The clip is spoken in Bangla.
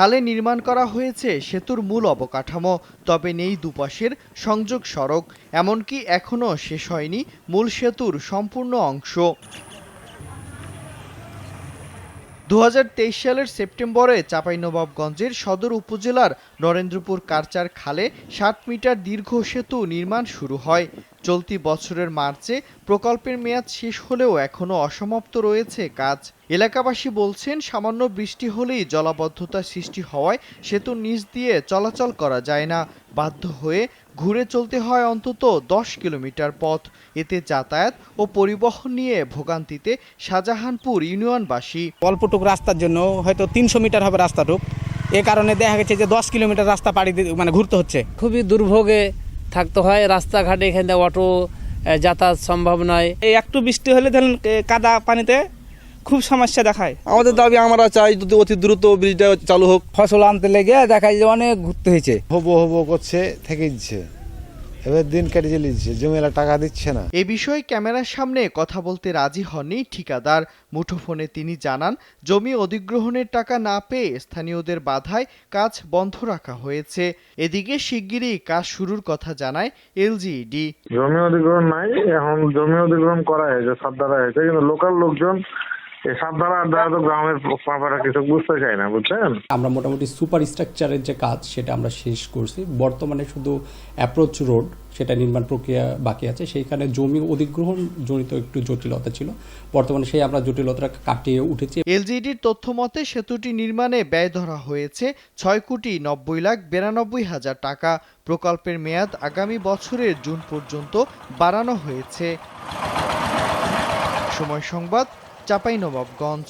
খালে নির্মাণ করা হয়েছে সেতুর মূল অবকাঠামো, তবে নেই দুপাশের সংযোগ সড়ক, এমনকি এখনও শেষ হয়নি মূল সেতুর সম্পূর্ণ অংশ। দু হাজার তেইশ সালের সেপ্টেম্বরে চাঁপাইনবাবগঞ্জের সদর উপজেলার নরেন্দ্রপুর কারচার খালে ষাট মিটার দীর্ঘ সেতু নির্মাণ শুরু হয়। চলতি বছরের মার্চে প্রকল্পের মেয়াদ শেষ হলেও এখনও অসমাপ্ত রয়েছে কাজ। এলাকাবাসী বলছেন, সামান্য বৃষ্টি হলেই জলাবদ্ধতা সৃষ্টি হওয়ায় সেতুর নিচ দিয়ে চলাচল করা যায় না। বাধ্য হয়ে ঘুরে চলতে হয় অন্তত দশ কিলোমিটার পথ। এতে যাতায়াত ও পরিবহন নিয়ে ভোগান্তিতে শাহজাহানপুর ইউনিয়নবাসী। অল্পটুক রাস্তার জন্য হয়তো তিনশো মিটার হবে রাস্তাটুক এ কারণে দেখা গেছে যে দশ কিলোমিটার রাস্তা পাড়ি দিয়ে মানে ঘুরতে হচ্ছে। খুবই দুর্ভোগে থাকতে হয় রাস্তাঘাটে এখানে অটো যাতায়াত সম্ভব নয়। এই একটু বৃষ্টি হলে ধরেন কাদা পানিতে খুব সমস্যা দেখায়। আমাদের দাবি আমরা চাই যদি অতি দ্রুত ব্রিজটা চালু হোক। ফসল আনতে লেগে দেখা যায় অনেক ঘুরতে হয়েছে। হব হব করছে থেকে দিচ্ছে এবার দিন কেটে চলে জমিলা টাকা দিচ্ছে না। এ বিষয়ে ক্যামেরার সামনে কথা বলতে রাজি হননি ঠিকাদার। মুঠোফোনে তিনি জানান জমি অধিগ্রহণের টাকা না পেয়ে স্থানীয়দের বাধায় কাজ বন্ধ রাখা হয়েছে। এদিকে শিগগিরই কাজ শুরুর কথা জানায় এলজিইডি। জমি অধিগ্রহণ নাই এখন জমি অধিগ্রহণ করা হয়েছে সাবধারা হয়েছে কিন্তু লোকাল লোকজন এই সাবধারা দ্বারা তো গ্রামের পাপারা কিছু বুঝতে চায় না বুঝছেন? আমরা মোটামুটি সুপার স্ট্রাকচারের যে কাজ সেটা আমরা শেষ করছি। বর্তমানে শুধু অ্যাপ্রোচ রোড সেটা নির্মাণ প্রক্রিয়া বাকি আছে। সেইখানে জমি অধিগ্রহণ জনিত একটু জটিলতা ছিল। বর্তমানে সেই আমরা জটিলতাটা কাটিয়ে উঠেছি। এলজিইডির তথ্য মতে সেতুটি নির্মাণে ব্যয় ধরা হয়েছে ছয় কোটি নব্বই লাখ বিরানব্বই হাজার টাকা। প্রকল্পের মেয়াদ আগামী বছরের জুন পর্যন্ত বাড়ানো হয়েছে। সময় সংবাদ চাঁপাইনবাবগঞ্জ